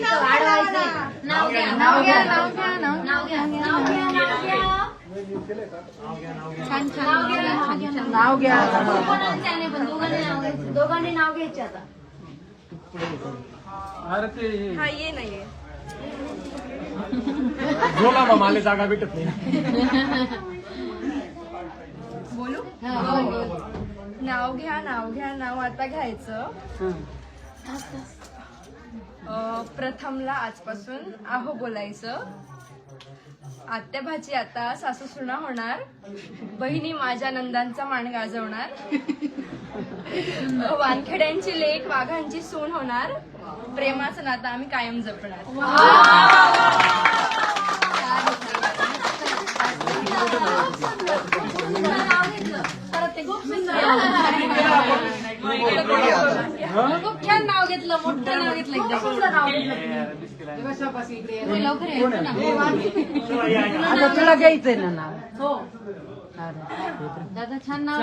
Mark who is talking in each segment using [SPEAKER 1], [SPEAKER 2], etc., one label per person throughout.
[SPEAKER 1] नाव घ्या नाव घ्या नाव घ्या. नाव घ्या नाव घ्या नाव घ्या छान छान नाव घ्या कोणाचं नाही पण दोघांनी नाव घ्यायचं. आता.
[SPEAKER 2] हा ये
[SPEAKER 3] झोला मग मला जागा भेटत नाही.
[SPEAKER 2] बोलू?
[SPEAKER 1] हा, बोल, बोल.
[SPEAKER 2] नाव घ्या नाव घ्या नाव आता घ्यायचं. प्रथमला आजपासून आहो बोलायचं. आत्या भाजी आता सासू सुना होणार. बहिणी माझ्या नंदांचा मान गाजवणार. वानखेड्यांची लेक वाघांची सून होणार. प्रेमाचं नातं आम्ही कायम जपणार.
[SPEAKER 1] खूप छान नाव घेतलं मोठं नाव घेतलं एकदम सुंदर नाव घेतलं लवकर यायचं ना
[SPEAKER 4] आता तुला घ्यायचंय ना नाव?
[SPEAKER 1] हो. दादा छान नाव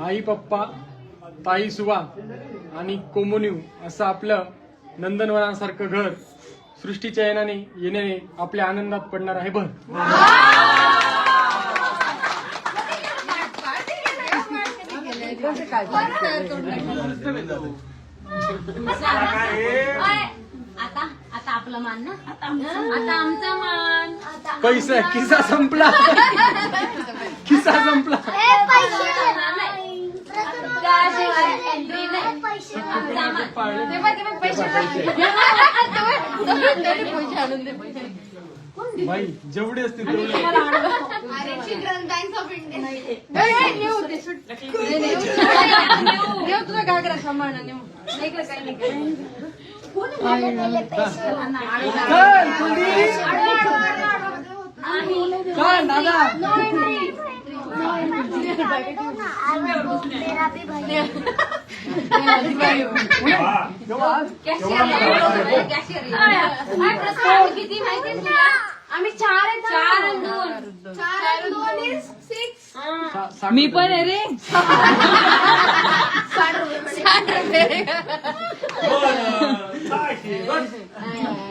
[SPEAKER 3] आई पप्पा ताई सुवा आणि कोमुनिव असं आपलं नंदनवनासारखं घर सृष्टीच्या येण्याने येण्याने आपल्या आनंदात पडणार आहे भर
[SPEAKER 4] कसं काय
[SPEAKER 1] अय, आता आता आपला मान ना? आता आमचा मान. आता
[SPEAKER 3] पैसा किस्सा संपला. किस्सा संपला. बाई जेवढे असतील तेवढे.
[SPEAKER 2] neutra
[SPEAKER 3] ಗಾಗ್ರ ಸಮಾನ ನೀವು कॅशियर
[SPEAKER 1] किती माहिती आम्ही
[SPEAKER 4] मी पण आहे रे.
[SPEAKER 2] साठ रुपये.
[SPEAKER 5] सहाशे, बस.